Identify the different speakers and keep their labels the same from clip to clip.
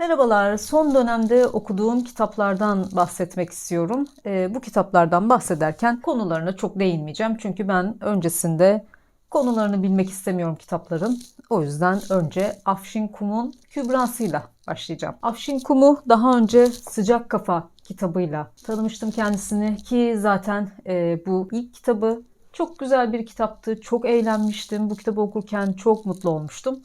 Speaker 1: Merhabalar, son dönemde okuduğum kitaplardan bahsetmek istiyorum. Ee, bu kitaplardan bahsederken konularına çok değinmeyeceğim. Çünkü ben öncesinde konularını bilmek istemiyorum kitapların. O yüzden önce Afşin Kum'un Kübrası'yla başlayacağım. Afşin Kum'u daha önce Sıcak Kafa kitabıyla tanımıştım kendisini ki zaten e, bu ilk kitabı çok güzel bir kitaptı. Çok eğlenmiştim. Bu kitabı okurken çok mutlu olmuştum.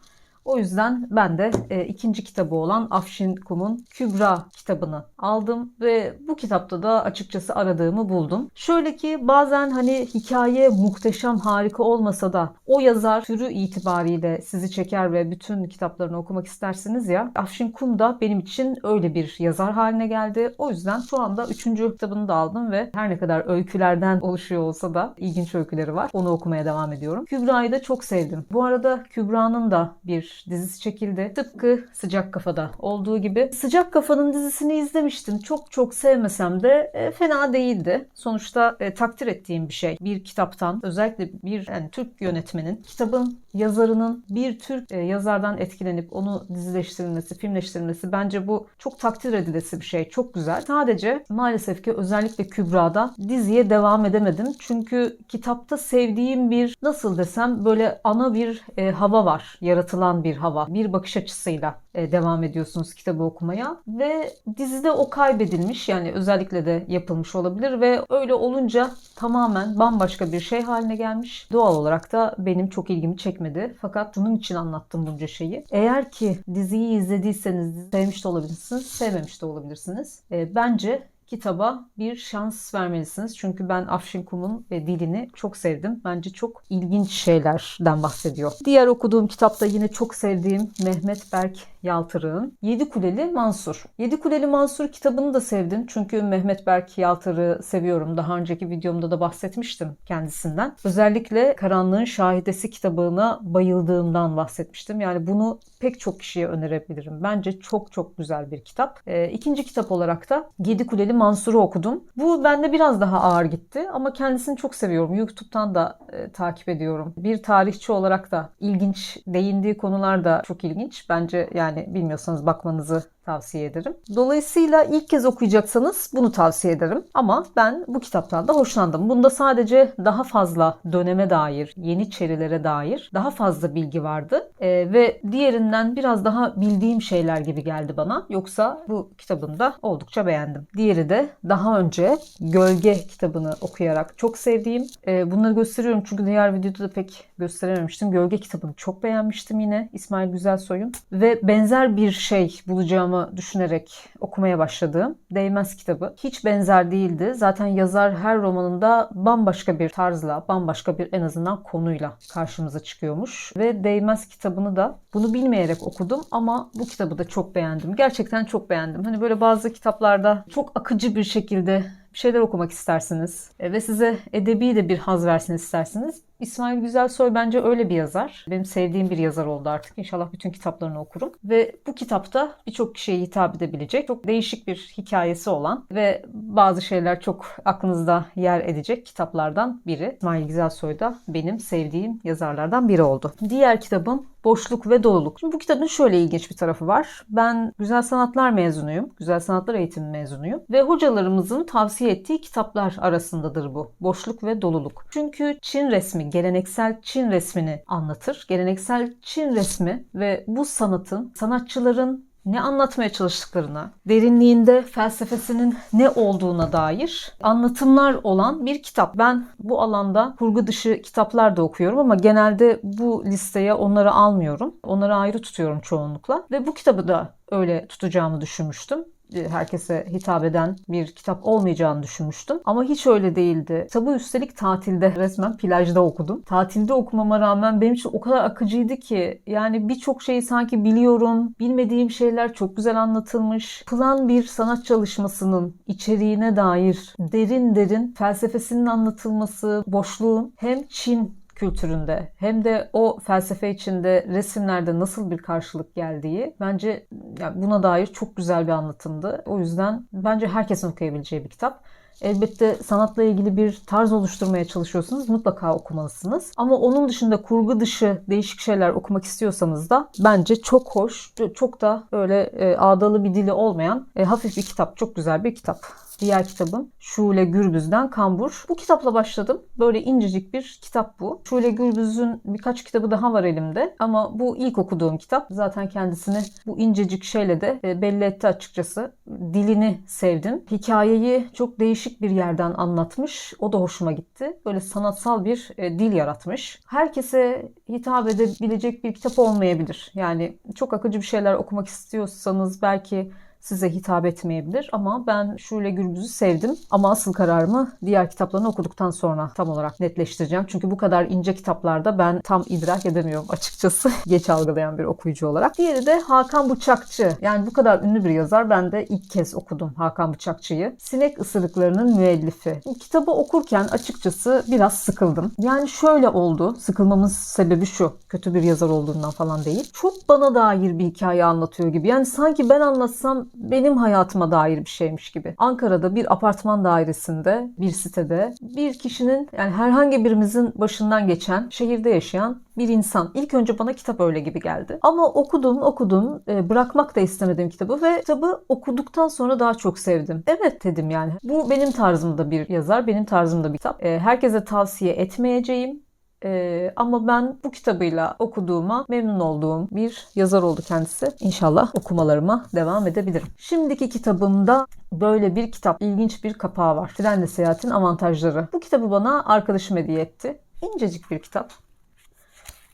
Speaker 1: O yüzden ben de e, ikinci kitabı olan Afşin Kum'un Kübra kitabını aldım ve bu kitapta da açıkçası aradığımı buldum. Şöyle ki bazen hani hikaye muhteşem harika olmasa da o yazar türü itibariyle sizi çeker ve bütün kitaplarını okumak istersiniz ya. Afşin Kum da benim için öyle bir yazar haline geldi. O yüzden şu anda üçüncü kitabını da aldım ve her ne kadar öykülerden oluşuyor olsa da ilginç öyküleri var. Onu okumaya devam ediyorum. Kübra'yı da çok sevdim. Bu arada Kübra'nın da bir dizisi çekildi. Tıpkı Sıcak Kafa'da olduğu gibi. Sıcak Kafa'nın dizisini izlemiştim. Çok çok sevmesem de e, fena değildi. Sonuçta e, takdir ettiğim bir şey. Bir kitaptan özellikle bir yani Türk yönetmenin kitabın yazarının bir Türk e, yazardan etkilenip onu dizileştirilmesi, filmleştirilmesi bence bu çok takdir edilesi bir şey. Çok güzel. Sadece maalesef ki özellikle Kübra'da diziye devam edemedim. Çünkü kitapta sevdiğim bir nasıl desem böyle ana bir e, hava var. Yaratılan bir hava. Bir bakış açısıyla devam ediyorsunuz kitabı okumaya ve dizide o kaybedilmiş yani özellikle de yapılmış olabilir ve öyle olunca tamamen bambaşka bir şey haline gelmiş. Doğal olarak da benim çok ilgimi çekmedi. Fakat bunun için anlattım bunca şeyi. Eğer ki diziyi izlediyseniz sevmiş de olabilirsiniz, sevmemiş de olabilirsiniz. E, bence kitaba bir şans vermelisiniz. Çünkü ben Afşin Kum'un e, dilini çok sevdim. Bence çok ilginç şeylerden bahsediyor. Diğer okuduğum kitapta yine çok sevdiğim Mehmet Berk Yaltırık'ın Yedi Kuleli Mansur. Yedi Kuleli Mansur kitabını da sevdim. Çünkü Mehmet Berk Yaltırık'ı seviyorum. Daha önceki videomda da bahsetmiştim kendisinden. Özellikle Karanlığın Şahidesi kitabına bayıldığımdan bahsetmiştim. Yani bunu pek çok kişiye önerebilirim. Bence çok çok güzel bir kitap. E, ikinci kitap olarak da Yedi Kuleli Mansur'u okudum. Bu bende biraz daha ağır gitti ama kendisini çok seviyorum. YouTube'dan da e, takip ediyorum. Bir tarihçi olarak da ilginç, değindiği konular da çok ilginç. Bence yani bilmiyorsanız bakmanızı tavsiye ederim. Dolayısıyla ilk kez okuyacaksanız bunu tavsiye ederim. Ama ben bu kitaptan da hoşlandım. Bunda sadece daha fazla döneme dair, yeniçerilere dair daha fazla bilgi vardı. Ee, ve diğerinden biraz daha bildiğim şeyler gibi geldi bana. Yoksa bu kitabını da oldukça beğendim. Diğeri de daha önce Gölge kitabını okuyarak çok sevdiğim. Ee, bunları gösteriyorum çünkü diğer videoda da pek gösterememiştim. Gölge kitabını çok beğenmiştim yine İsmail Güzelsoy'un. Ve benzer bir şey bulacağımı okuyacağımı düşünerek okumaya başladığım Değmez kitabı. Hiç benzer değildi. Zaten yazar her romanında bambaşka bir tarzla, bambaşka bir en azından konuyla karşımıza çıkıyormuş. Ve Değmez kitabını da bunu bilmeyerek okudum ama bu kitabı da çok beğendim. Gerçekten çok beğendim. Hani böyle bazı kitaplarda çok akıcı bir şekilde bir şeyler okumak istersiniz e, ve size edebi de bir haz versin istersiniz. İsmail Güzelsoy bence öyle bir yazar. Benim sevdiğim bir yazar oldu artık. İnşallah bütün kitaplarını okurum. Ve bu kitapta birçok kişiye hitap edebilecek, çok değişik bir hikayesi olan ve bazı şeyler çok aklınızda yer edecek kitaplardan biri. İsmail Güzelsoy da benim sevdiğim yazarlardan biri oldu. Diğer kitabım boşluk ve doluluk. Şimdi bu kitabın şöyle ilginç bir tarafı var. Ben güzel sanatlar mezunuyum. Güzel sanatlar eğitimi mezunuyum. Ve hocalarımızın tavsiye ettiği kitaplar arasındadır bu. Boşluk ve doluluk. Çünkü Çin resmi, geleneksel Çin resmini anlatır. Geleneksel Çin resmi ve bu sanatın sanatçıların ne anlatmaya çalıştıklarına, derinliğinde felsefesinin ne olduğuna dair anlatımlar olan bir kitap. Ben bu alanda kurgu dışı kitaplar da okuyorum ama genelde bu listeye onları almıyorum. Onları ayrı tutuyorum çoğunlukla ve bu kitabı da öyle tutacağımı düşünmüştüm herkese hitap eden bir kitap olmayacağını düşünmüştüm. Ama hiç öyle değildi. Kitabı üstelik tatilde resmen plajda okudum. Tatilde okumama rağmen benim için o kadar akıcıydı ki yani birçok şeyi sanki biliyorum. Bilmediğim şeyler çok güzel anlatılmış. Plan bir sanat çalışmasının içeriğine dair derin derin felsefesinin anlatılması, boşluğun hem Çin kültüründe hem de o felsefe içinde resimlerde nasıl bir karşılık geldiği bence yani buna dair çok güzel bir anlatımdı. O yüzden bence herkesin okuyabileceği bir kitap. Elbette sanatla ilgili bir tarz oluşturmaya çalışıyorsanız mutlaka okumalısınız. Ama onun dışında kurgu dışı değişik şeyler okumak istiyorsanız da bence çok hoş, çok da öyle e, ağdalı bir dili olmayan e, hafif bir kitap. Çok güzel bir kitap. Diğer kitabım Şule Gürbüz'den Kambur. Bu kitapla başladım. Böyle incecik bir kitap bu. Şule Gürbüz'ün birkaç kitabı daha var elimde. Ama bu ilk okuduğum kitap. Zaten kendisini bu incecik şeyle de e, belli etti açıkçası. Dilini sevdim. Hikayeyi çok değişik bir yerden anlatmış. O da hoşuma gitti. Böyle sanatsal bir e, dil yaratmış. Herkese hitap edebilecek bir kitap olmayabilir. Yani çok akıcı bir şeyler okumak istiyorsanız belki size hitap etmeyebilir ama ben Şule Gürbüz'ü sevdim. Ama asıl kararımı diğer kitaplarını okuduktan sonra tam olarak netleştireceğim. Çünkü bu kadar ince kitaplarda ben tam idrak edemiyorum açıkçası. Geç algılayan bir okuyucu olarak. Diğeri de Hakan Bıçakçı. Yani bu kadar ünlü bir yazar. Ben de ilk kez okudum Hakan Bıçakçı'yı. Sinek ısırıklarının müellifi. Kitabı okurken açıkçası biraz sıkıldım. Yani şöyle oldu. Sıkılmamın sebebi şu. Kötü bir yazar olduğundan falan değil. Çok bana dair bir hikaye anlatıyor gibi. Yani sanki ben anlatsam benim hayatıma dair bir şeymiş gibi. Ankara'da bir apartman dairesinde, bir sitede bir kişinin yani herhangi birimizin başından geçen, şehirde yaşayan bir insan. İlk önce bana kitap öyle gibi geldi. Ama okudum, okudum. E, bırakmak da istemedim kitabı ve kitabı okuduktan sonra daha çok sevdim. Evet dedim yani. Bu benim tarzımda bir yazar, benim tarzımda bir kitap. E, herkese tavsiye etmeyeceğim. Ee, ama ben bu kitabıyla okuduğuma memnun olduğum bir yazar oldu kendisi. İnşallah okumalarıma devam edebilirim. Şimdiki kitabımda böyle bir kitap, ilginç bir kapağı var. Trenle Seyahatin Avantajları. Bu kitabı bana arkadaşım hediye etti. İncecik bir kitap.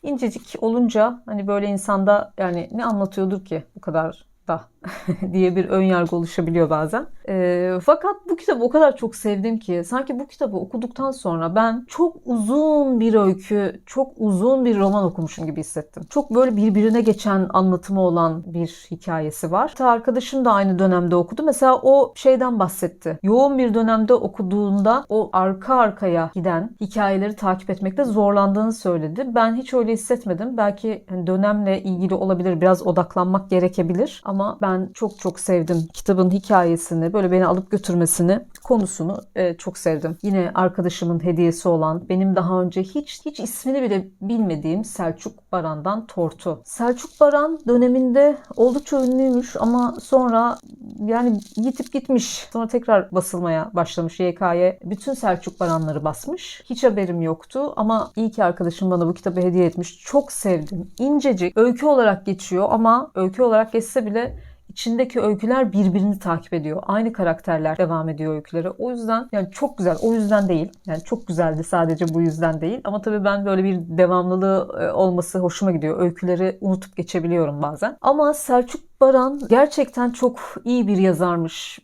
Speaker 1: İncecik olunca hani böyle insanda yani ne anlatıyordur ki bu kadar da diye bir ön yargı oluşabiliyor bazen. E, fakat bu kitabı o kadar çok sevdim ki sanki bu kitabı okuduktan sonra ben çok uzun bir öykü, çok uzun bir roman okumuşum gibi hissettim. Çok böyle birbirine geçen anlatımı olan bir hikayesi var. Hatta arkadaşım da aynı dönemde okudu. Mesela o şeyden bahsetti. Yoğun bir dönemde okuduğunda o arka arkaya giden hikayeleri takip etmekte zorlandığını söyledi. Ben hiç öyle hissetmedim. Belki hani dönemle ilgili olabilir. Biraz odaklanmak gerekebilir. Ama ben çok çok sevdim kitabın hikayesini. Böyle beni alıp götürmesini, konusunu e, çok sevdim. Yine arkadaşımın hediyesi olan, benim daha önce hiç hiç ismini bile bilmediğim Selçuk Baran'dan Tortu. Selçuk Baran döneminde oldukça ünlüymüş ama sonra yani yitip gitmiş. Sonra tekrar basılmaya başlamış YK'ye. Bütün Selçuk Baranları basmış. Hiç haberim yoktu ama iyi ki arkadaşım bana bu kitabı hediye etmiş. Çok sevdim. İncecik. Öykü olarak geçiyor ama öykü olarak geçse bile içindeki öyküler birbirini takip ediyor. Aynı karakterler devam ediyor öykülere. O yüzden yani çok güzel. O yüzden değil. Yani çok güzeldi sadece bu yüzden değil. Ama tabii ben böyle bir devamlılığı e, olması hoşuma gidiyor. Öyküleri unutup geçebiliyorum bazen. Ama Selçuk Baran gerçekten çok iyi bir yazarmış.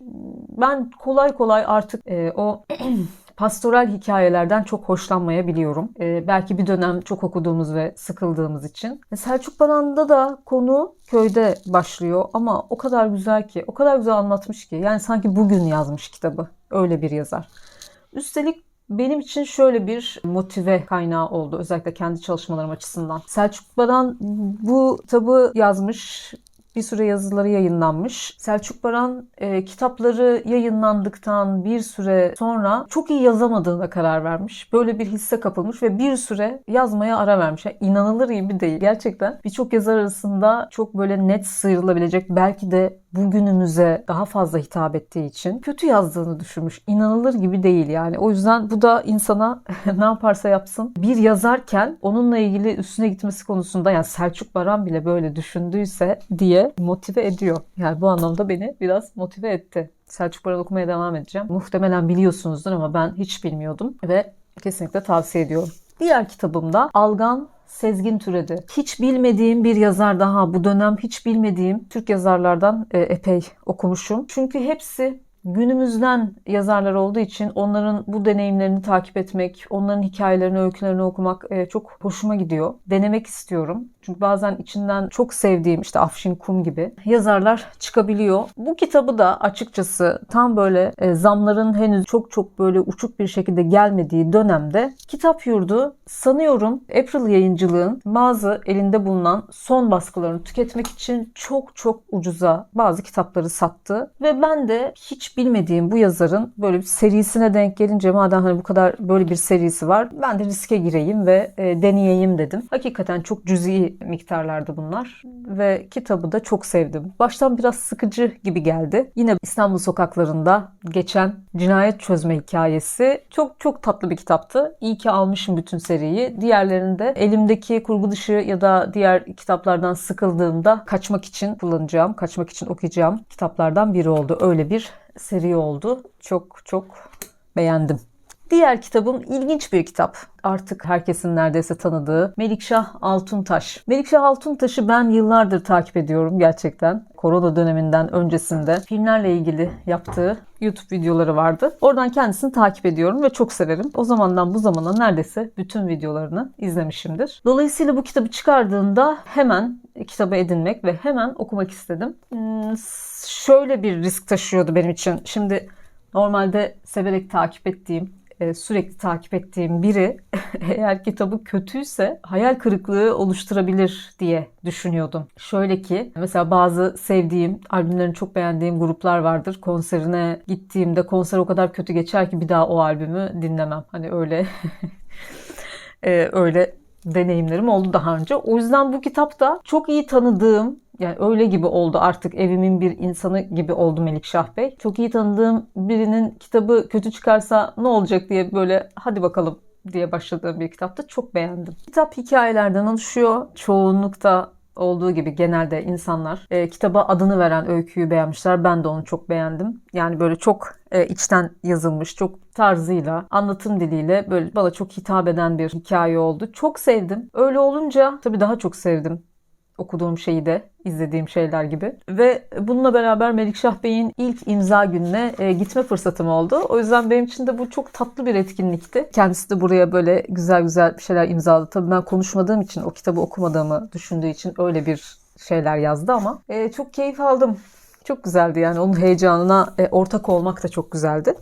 Speaker 1: Ben kolay kolay artık e, o pastoral hikayelerden çok hoşlanmayabiliyorum. Ee, belki bir dönem çok okuduğumuz ve sıkıldığımız için. E, Selçuk Baran'da da konu köyde başlıyor ama o kadar güzel ki, o kadar güzel anlatmış ki. Yani sanki bugün yazmış kitabı. Öyle bir yazar. Üstelik benim için şöyle bir motive kaynağı oldu. Özellikle kendi çalışmalarım açısından. Selçuk Baran bu kitabı yazmış bir süre yazıları yayınlanmış. Selçuk Baran e, kitapları yayınlandıktan bir süre sonra çok iyi yazamadığına karar vermiş. Böyle bir hisse kapılmış ve bir süre yazmaya ara vermiş. Yani inanılır gibi değil. Gerçekten birçok yazar arasında çok böyle net sıyrılabilecek belki de bugünümüze daha fazla hitap ettiği için kötü yazdığını düşünmüş. İnanılır gibi değil yani. O yüzden bu da insana ne yaparsa yapsın bir yazarken onunla ilgili üstüne gitmesi konusunda yani Selçuk Baran bile böyle düşündüyse diye motive ediyor. Yani bu anlamda beni biraz motive etti. Selçuk Baran okumaya devam edeceğim. Muhtemelen biliyorsunuzdur ama ben hiç bilmiyordum ve kesinlikle tavsiye ediyorum. Diğer kitabımda Algan Sezgin Türedi. Hiç bilmediğim bir yazar daha bu dönem hiç bilmediğim Türk yazarlardan e, epey okumuşum. Çünkü hepsi günümüzden yazarlar olduğu için onların bu deneyimlerini takip etmek, onların hikayelerini, öykülerini okumak e, çok hoşuma gidiyor. Denemek istiyorum. Çünkü bazen içinden çok sevdiğim işte Afşin Kum gibi yazarlar çıkabiliyor. Bu kitabı da açıkçası tam böyle e, zamların henüz çok çok böyle uçuk bir şekilde gelmediği dönemde Kitap Yurdu sanıyorum April yayıncılığın bazı elinde bulunan son baskılarını tüketmek için çok çok ucuza bazı kitapları sattı. Ve ben de hiç bilmediğim bu yazarın böyle bir serisine denk gelince madem hani bu kadar böyle bir serisi var ben de riske gireyim ve e, deneyeyim dedim. Hakikaten çok cüzi miktarlarda bunlar ve kitabı da çok sevdim. Baştan biraz sıkıcı gibi geldi. Yine İstanbul sokaklarında geçen cinayet çözme hikayesi çok çok tatlı bir kitaptı. İyi ki almışım bütün seriyi. Diğerlerinde elimdeki kurgu dışı ya da diğer kitaplardan sıkıldığımda kaçmak için kullanacağım, kaçmak için okuyacağım kitaplardan biri oldu. Öyle bir seri oldu. Çok çok beğendim. Diğer kitabım ilginç bir kitap. Artık herkesin neredeyse tanıdığı Melikşah Altuntaş. Melikşah Altuntaş'ı ben yıllardır takip ediyorum gerçekten. Korona döneminden öncesinde filmlerle ilgili yaptığı YouTube videoları vardı. Oradan kendisini takip ediyorum ve çok severim. O zamandan bu zamana neredeyse bütün videolarını izlemişimdir. Dolayısıyla bu kitabı çıkardığında hemen kitabı edinmek ve hemen okumak istedim. Hmm, şöyle bir risk taşıyordu benim için. Şimdi normalde severek takip ettiğim e, sürekli takip ettiğim biri eğer kitabı kötüyse hayal kırıklığı oluşturabilir diye düşünüyordum. Şöyle ki mesela bazı sevdiğim, albümlerini çok beğendiğim gruplar vardır. Konserine gittiğimde konser o kadar kötü geçer ki bir daha o albümü dinlemem. Hani öyle e, öyle deneyimlerim oldu daha önce. O yüzden bu kitapta çok iyi tanıdığım yani öyle gibi oldu artık evimin bir insanı gibi oldu Melikşah Bey. Çok iyi tanıdığım birinin kitabı kötü çıkarsa ne olacak diye böyle hadi bakalım diye başladığım bir kitapta çok beğendim. Kitap hikayelerden oluşuyor. Çoğunlukta olduğu gibi genelde insanlar e, kitaba adını veren öyküyü beğenmişler. Ben de onu çok beğendim. Yani böyle çok e, içten yazılmış, çok tarzıyla, anlatım diliyle böyle bana çok hitap eden bir hikaye oldu. Çok sevdim. Öyle olunca tabii daha çok sevdim okuduğum şeyi de izlediğim şeyler gibi. Ve bununla beraber Melikşah Bey'in ilk imza gününe e, gitme fırsatım oldu. O yüzden benim için de bu çok tatlı bir etkinlikti. Kendisi de buraya böyle güzel güzel bir şeyler imzaladı. Tabii ben konuşmadığım için, o kitabı okumadığımı düşündüğü için öyle bir şeyler yazdı ama e, çok keyif aldım. Çok güzeldi yani onun heyecanına e, ortak olmak da çok güzeldi.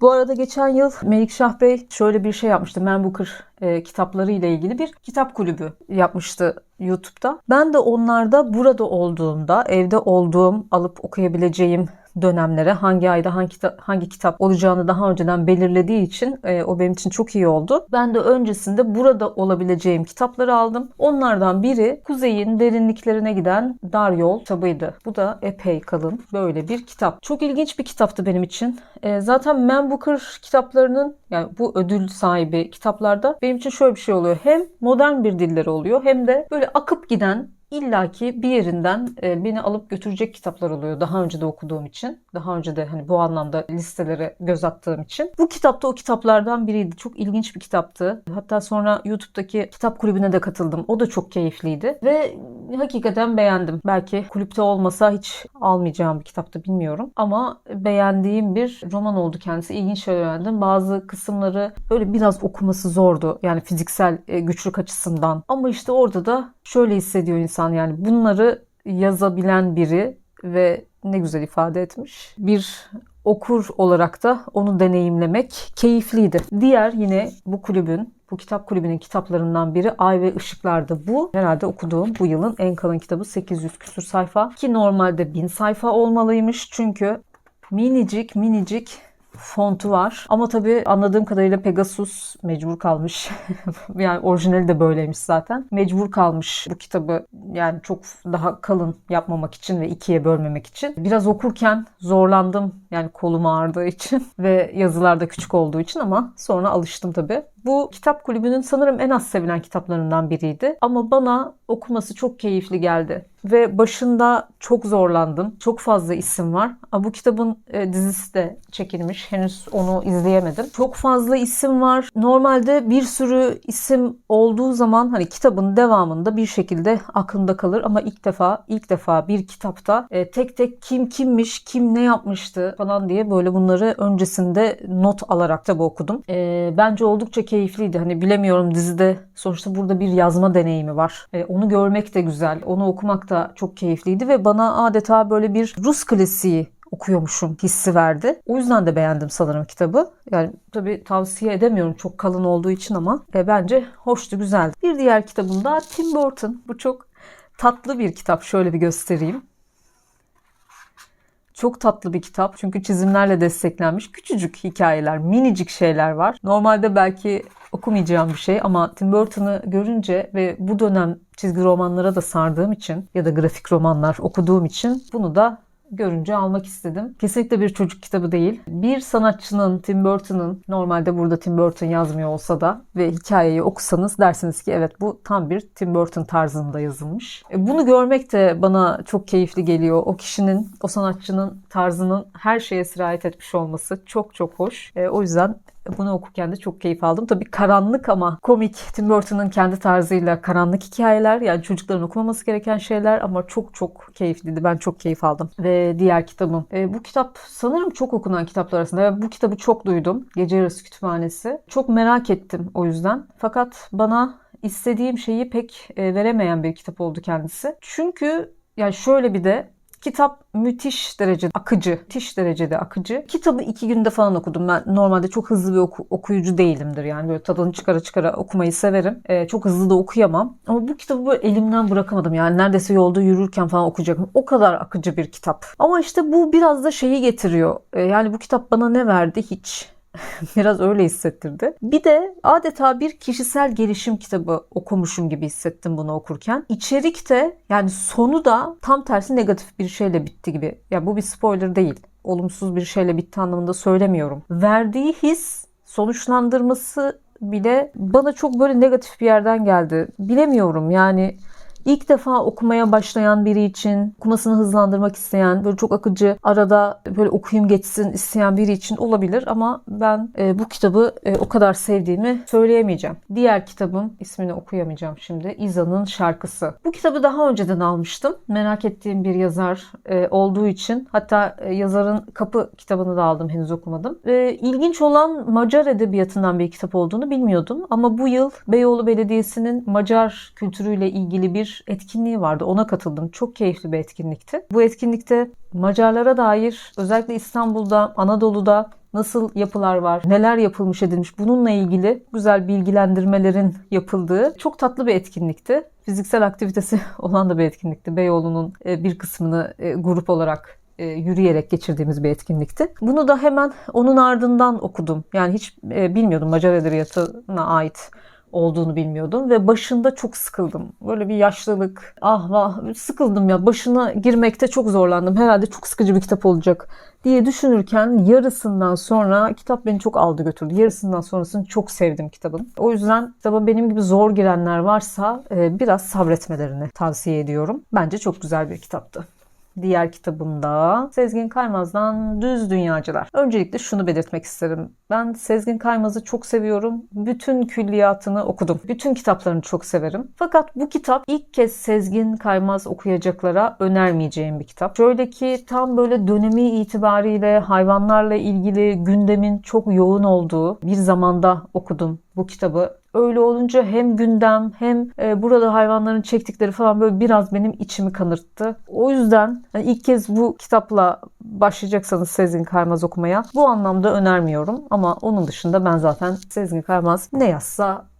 Speaker 1: Bu arada geçen yıl Melikşah Bey şöyle bir şey yapmıştı. Man Booker e, kitapları ile ilgili bir kitap kulübü yapmıştı YouTube'da. Ben de onlarda burada olduğumda, evde olduğum, alıp okuyabileceğim dönemlere hangi ayda hangi kitap, hangi kitap olacağını daha önceden belirlediği için e, o benim için çok iyi oldu. Ben de öncesinde burada olabileceğim kitapları aldım. Onlardan biri Kuzey'in derinliklerine giden Dar Yol kitabıydı. Bu da epey kalın böyle bir kitap. Çok ilginç bir kitaptı benim için. E, zaten Man Booker kitaplarının yani bu ödül sahibi kitaplarda benim için şöyle bir şey oluyor. Hem modern bir dilleri oluyor hem de böyle akıp giden illaki bir yerinden e, beni alıp götürecek kitaplar oluyor. Daha önce de okuduğum için. Daha önce de hani bu anlamda listelere göz attığım için. Bu kitap da o kitaplardan biriydi. Çok ilginç bir kitaptı. Hatta sonra YouTube'daki kitap kulübüne de katıldım. O da çok keyifliydi. Ve hakikaten beğendim. Belki kulüpte olmasa hiç almayacağım bir kitaptı bilmiyorum. Ama beğendiğim bir roman oldu kendisi. İlginç şeyler öğrendim. Bazı kısımları böyle biraz okuması zordu. Yani fiziksel e, güçlük açısından. Ama işte orada da şöyle hissediyor insan yani bunları yazabilen biri ve ne güzel ifade etmiş. Bir okur olarak da onu deneyimlemek keyifliydi. Diğer yine bu kulübün bu kitap kulübünün kitaplarından biri Ay ve Işıklar'dı. Bu herhalde okuduğum bu yılın en kalın kitabı 800 küsur sayfa ki normalde 1000 sayfa olmalıymış çünkü minicik minicik fontu var. Ama tabii anladığım kadarıyla Pegasus mecbur kalmış. yani orijinali de böyleymiş zaten. Mecbur kalmış bu kitabı yani çok daha kalın yapmamak için ve ikiye bölmemek için. Biraz okurken zorlandım yani kolum ağrıdığı için ve yazılar da küçük olduğu için ama sonra alıştım tabii. Bu kitap kulübünün sanırım en az sevilen kitaplarından biriydi. Ama bana okuması çok keyifli geldi. Ve başında çok zorlandım. Çok fazla isim var. Bu kitabın e, dizisi de çekilmiş. Henüz onu izleyemedim. Çok fazla isim var. Normalde bir sürü isim olduğu zaman hani kitabın devamında bir şekilde aklımda kalır. Ama ilk defa ilk defa bir kitapta e, tek tek kim kimmiş, kim ne yapmıştı falan diye böyle bunları öncesinde not alarak da okudum. E, bence oldukça keyifliydi. Hani bilemiyorum dizide sonuçta burada bir yazma deneyimi var. E, onu görmek de güzel. Onu okumak da çok keyifliydi ve bana adeta böyle bir Rus klasiği okuyormuşum hissi verdi. O yüzden de beğendim sanırım kitabı. Yani tabii tavsiye edemiyorum çok kalın olduğu için ama e, bence hoştu, güzeldi. Bir diğer kitabım da Tim Burton. Bu çok tatlı bir kitap. Şöyle bir göstereyim. Çok tatlı bir kitap çünkü çizimlerle desteklenmiş küçücük hikayeler, minicik şeyler var. Normalde belki okumayacağım bir şey ama Tim Burton'ı görünce ve bu dönem çizgi romanlara da sardığım için ya da grafik romanlar okuduğum için bunu da görünce almak istedim. Kesinlikle bir çocuk kitabı değil. Bir sanatçının Tim Burton'ın normalde burada Tim Burton yazmıyor olsa da ve hikayeyi okusanız dersiniz ki evet bu tam bir Tim Burton tarzında yazılmış. E, bunu görmek de bana çok keyifli geliyor. O kişinin, o sanatçının tarzının her şeye sirayet etmiş olması çok çok hoş. E, o yüzden bunu okurken de çok keyif aldım. Tabii karanlık ama komik. Tim Burton'ın kendi tarzıyla karanlık hikayeler. Yani çocukların okumaması gereken şeyler ama çok çok keyifliydi. Ben çok keyif aldım. Ve diğer kitabım. E, bu kitap sanırım çok okunan kitaplar arasında. Ve bu kitabı çok duydum. Gece Yarısı Kütüphanesi. Çok merak ettim o yüzden. Fakat bana istediğim şeyi pek e, veremeyen bir kitap oldu kendisi. Çünkü yani şöyle bir de Kitap müthiş derecede akıcı, müthiş derecede akıcı. Kitabı iki günde falan okudum. Ben normalde çok hızlı bir oku, okuyucu değilimdir. Yani böyle tadını çıkara çıkara okumayı severim. Ee, çok hızlı da okuyamam. Ama bu kitabı böyle elimden bırakamadım. Yani neredeyse yolda yürürken falan okuyacaktım. O kadar akıcı bir kitap. Ama işte bu biraz da şeyi getiriyor. Ee, yani bu kitap bana ne verdi hiç Biraz öyle hissettirdi. Bir de adeta bir kişisel gelişim kitabı okumuşum gibi hissettim bunu okurken. İçerik de yani sonu da tam tersi negatif bir şeyle bitti gibi. Ya bu bir spoiler değil. Olumsuz bir şeyle bitti anlamında söylemiyorum. Verdiği his sonuçlandırması bile bana çok böyle negatif bir yerden geldi. Bilemiyorum yani İlk defa okumaya başlayan biri için, okumasını hızlandırmak isteyen, böyle çok akıcı, arada böyle okuyayım geçsin isteyen biri için olabilir ama ben e, bu kitabı e, o kadar sevdiğimi söyleyemeyeceğim. Diğer kitabım, ismini okuyamayacağım şimdi, İza'nın Şarkısı. Bu kitabı daha önceden almıştım. Merak ettiğim bir yazar e, olduğu için. Hatta e, yazarın Kapı kitabını da aldım, henüz okumadım. E, ilginç olan Macar edebiyatından bir kitap olduğunu bilmiyordum. Ama bu yıl Beyoğlu Belediyesi'nin Macar kültürüyle ilgili bir etkinliği vardı. Ona katıldım. Çok keyifli bir etkinlikti. Bu etkinlikte Macarlara dair özellikle İstanbul'da, Anadolu'da nasıl yapılar var, neler yapılmış edilmiş bununla ilgili güzel bilgilendirmelerin yapıldığı çok tatlı bir etkinlikti. Fiziksel aktivitesi olan da bir etkinlikti. Beyoğlu'nun e, bir kısmını e, grup olarak e, yürüyerek geçirdiğimiz bir etkinlikti. Bunu da hemen onun ardından okudum. Yani hiç bilmiyordum Macar Edebiyatı'na ait olduğunu bilmiyordum ve başında çok sıkıldım. Böyle bir yaşlılık, ah vah sıkıldım ya başına girmekte çok zorlandım. Herhalde çok sıkıcı bir kitap olacak diye düşünürken yarısından sonra kitap beni çok aldı götürdü. Yarısından sonrasını çok sevdim kitabın. O yüzden kitaba benim gibi zor girenler varsa e, biraz sabretmelerini tavsiye ediyorum. Bence çok güzel bir kitaptı diğer kitabımda Sezgin Kaymaz'dan Düz Dünyacılar. Öncelikle şunu belirtmek isterim. Ben Sezgin Kaymaz'ı çok seviyorum. Bütün külliyatını okudum. Bütün kitaplarını çok severim. Fakat bu kitap ilk kez Sezgin Kaymaz okuyacaklara önermeyeceğim bir kitap. Şöyle ki tam böyle dönemi itibariyle hayvanlarla ilgili gündemin çok yoğun olduğu bir zamanda okudum bu kitabı. Öyle olunca hem gündem hem e, burada hayvanların çektikleri falan böyle biraz benim içimi kanırttı. O yüzden yani ilk kez bu kitapla başlayacaksanız Sezgin Kaymaz okumaya bu anlamda önermiyorum. Ama onun dışında ben zaten Sezgin Kaymaz ne yazsa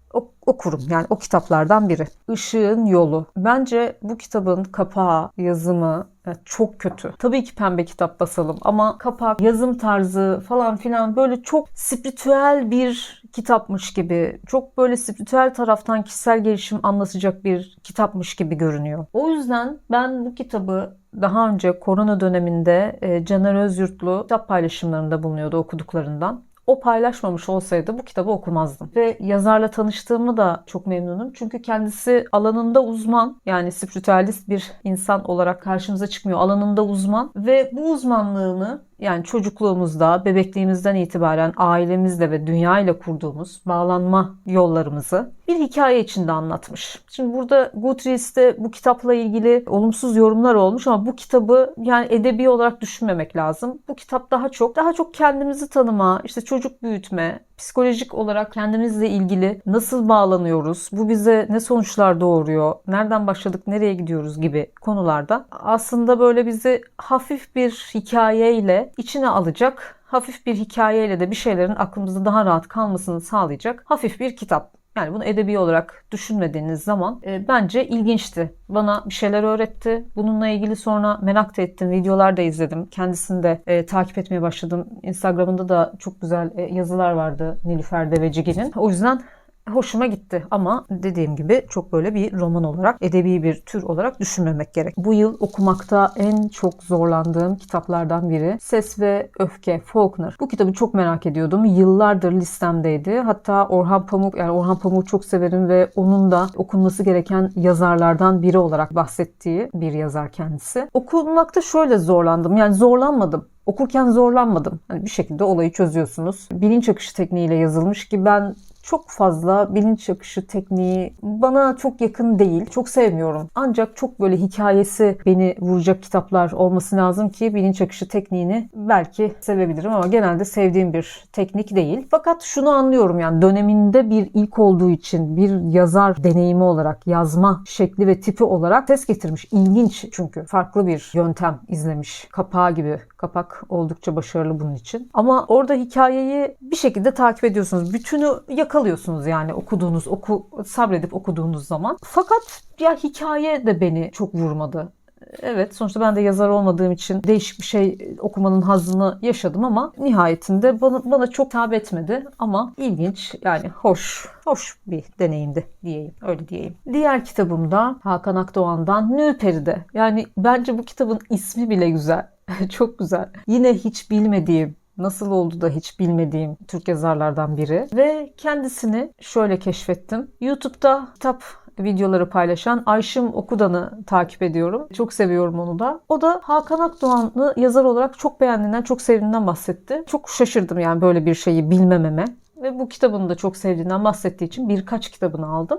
Speaker 1: okurum. Yani o kitaplardan biri. Işığın Yolu. Bence bu kitabın kapağı, yazımı çok kötü. Tabii ki pembe kitap basalım ama kapak, yazım tarzı falan filan böyle çok spiritüel bir kitapmış gibi, çok böyle spiritüel taraftan kişisel gelişim anlatacak bir kitapmış gibi görünüyor. O yüzden ben bu kitabı daha önce korona döneminde e, Caner Özyurtlu kitap paylaşımlarında bulunuyordu okuduklarından o paylaşmamış olsaydı bu kitabı okumazdım. Ve yazarla tanıştığımı da çok memnunum. Çünkü kendisi alanında uzman yani spiritüalist bir insan olarak karşımıza çıkmıyor. Alanında uzman ve bu uzmanlığını yani çocukluğumuzda, bebekliğimizden itibaren ailemizle ve dünya ile kurduğumuz bağlanma yollarımızı bir hikaye içinde anlatmış. Şimdi burada Goodreads'te bu kitapla ilgili olumsuz yorumlar olmuş ama bu kitabı yani edebi olarak düşünmemek lazım. Bu kitap daha çok daha çok kendimizi tanıma, işte çocuk büyütme, psikolojik olarak kendimizle ilgili nasıl bağlanıyoruz, bu bize ne sonuçlar doğuruyor, nereden başladık, nereye gidiyoruz gibi konularda aslında böyle bizi hafif bir hikayeyle içine alacak, hafif bir hikayeyle de bir şeylerin aklımızda daha rahat kalmasını sağlayacak hafif bir kitap. Yani bunu edebi olarak düşünmediğiniz zaman e, bence ilginçti. Bana bir şeyler öğretti. Bununla ilgili sonra merak da ettim. Videolar da izledim. Kendisini de e, takip etmeye başladım. Instagram'ında da çok güzel e, yazılar vardı Nilüfer Devecigi'nin. O yüzden hoşuma gitti ama dediğim gibi çok böyle bir roman olarak, edebi bir tür olarak düşünmemek gerek. Bu yıl okumakta en çok zorlandığım kitaplardan biri Ses ve Öfke Faulkner. Bu kitabı çok merak ediyordum. Yıllardır listemdeydi. Hatta Orhan Pamuk, yani Orhan Pamuk'u çok severim ve onun da okunması gereken yazarlardan biri olarak bahsettiği bir yazar kendisi. Okunmakta şöyle zorlandım. Yani zorlanmadım. Okurken zorlanmadım. Hani bir şekilde olayı çözüyorsunuz. Bilinç akışı tekniğiyle yazılmış ki ben çok fazla bilinç akışı tekniği bana çok yakın değil. Çok sevmiyorum. Ancak çok böyle hikayesi beni vuracak kitaplar olması lazım ki bilinç akışı tekniğini belki sevebilirim ama genelde sevdiğim bir teknik değil. Fakat şunu anlıyorum yani döneminde bir ilk olduğu için bir yazar deneyimi olarak yazma şekli ve tipi olarak ses getirmiş. İlginç çünkü farklı bir yöntem izlemiş. Kapağı gibi. Kapak oldukça başarılı bunun için. Ama orada hikayeyi bir şekilde takip ediyorsunuz. Bütünü yakalıyorsunuz yani okuduğunuz, oku, sabredip okuduğunuz zaman. Fakat ya hikaye de beni çok vurmadı. Evet sonuçta ben de yazar olmadığım için değişik bir şey okumanın hazzını yaşadım ama nihayetinde bana, bana çok tabi etmedi ama ilginç yani hoş hoş bir deneyimdi diyeyim öyle diyeyim. Diğer kitabımda Hakan Akdoğan'dan Nülperi'de yani bence bu kitabın ismi bile güzel çok güzel. Yine hiç bilmediğim nasıl oldu da hiç bilmediğim Türk yazarlardan biri ve kendisini şöyle keşfettim. YouTube'da kitap videoları paylaşan Ayşım Okudan'ı takip ediyorum. Çok seviyorum onu da. O da Hakan Akdoğan'ı yazar olarak çok beğendiğinden, çok sevdiğinden bahsetti. Çok şaşırdım yani böyle bir şeyi bilmememe. Ve bu kitabını da çok sevdiğinden bahsettiği için birkaç kitabını aldım.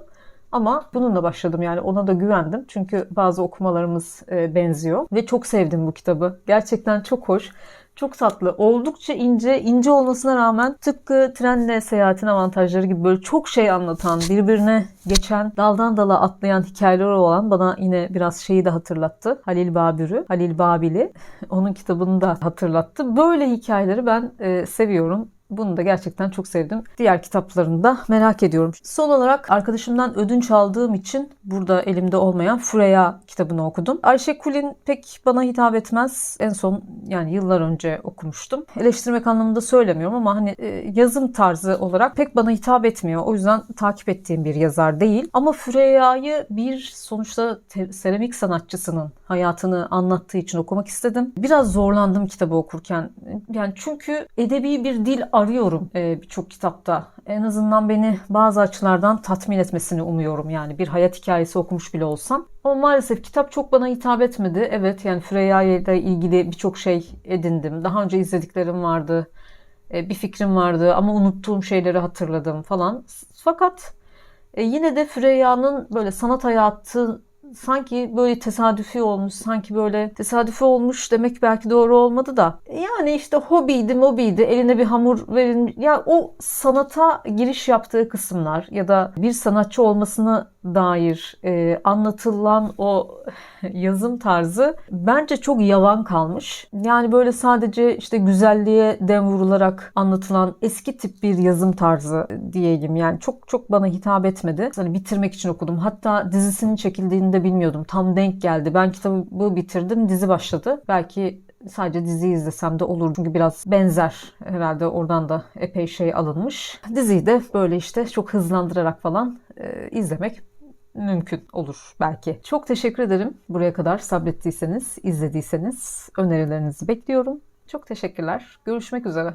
Speaker 1: Ama bununla başladım yani ona da güvendim. Çünkü bazı okumalarımız e, benziyor. Ve çok sevdim bu kitabı. Gerçekten çok hoş. Çok tatlı. Oldukça ince. ince olmasına rağmen tıpkı trenle seyahatin avantajları gibi böyle çok şey anlatan, birbirine geçen, daldan dala atlayan hikayeler olan bana yine biraz şeyi de hatırlattı. Halil Babür'ü, Halil Babil'i. Onun kitabını da hatırlattı. Böyle hikayeleri ben e, seviyorum. Bunu da gerçekten çok sevdim. Diğer kitaplarını da merak ediyorum. Son olarak arkadaşımdan ödünç aldığım için burada elimde olmayan Freya kitabını okudum. Ayşe Kulin pek bana hitap etmez. En son yani yıllar önce okumuştum. Eleştirmek anlamında söylemiyorum ama hani e, yazım tarzı olarak pek bana hitap etmiyor. O yüzden takip ettiğim bir yazar değil. Ama Freya'yı bir sonuçta seramik sanatçısının hayatını anlattığı için okumak istedim. Biraz zorlandım kitabı okurken. Yani çünkü edebi bir dil arıyorum e, birçok kitapta. En azından beni bazı açılardan tatmin etmesini umuyorum. Yani bir hayat hikayesi okumuş bile olsam. Ama maalesef kitap çok bana hitap etmedi. Evet yani Freya ile ilgili birçok şey edindim. Daha önce izlediklerim vardı. E, bir fikrim vardı ama unuttuğum şeyleri hatırladım falan. Fakat e, yine de Freya'nın böyle sanat hayatı sanki böyle tesadüfi olmuş, sanki böyle tesadüfi olmuş demek belki doğru olmadı da. Yani işte hobiydi, mobiydi, eline bir hamur verilmiş. Ya o sanata giriş yaptığı kısımlar ya da bir sanatçı olmasını dair e, anlatılan o yazım tarzı bence çok yavan kalmış. Yani böyle sadece işte güzelliğe dem vurularak anlatılan eski tip bir yazım tarzı diyeyim. Yani çok çok bana hitap etmedi. Hani bitirmek için okudum. Hatta dizisinin çekildiğini bilmiyordum. Tam denk geldi. Ben kitabı bitirdim, dizi başladı. Belki sadece dizi izlesem de olur. Çünkü biraz benzer herhalde oradan da epey şey alınmış. Diziyi de böyle işte çok hızlandırarak falan e, izlemek mümkün olur belki. Çok teşekkür ederim buraya kadar sabrettiyseniz, izlediyseniz önerilerinizi bekliyorum. Çok teşekkürler. Görüşmek üzere.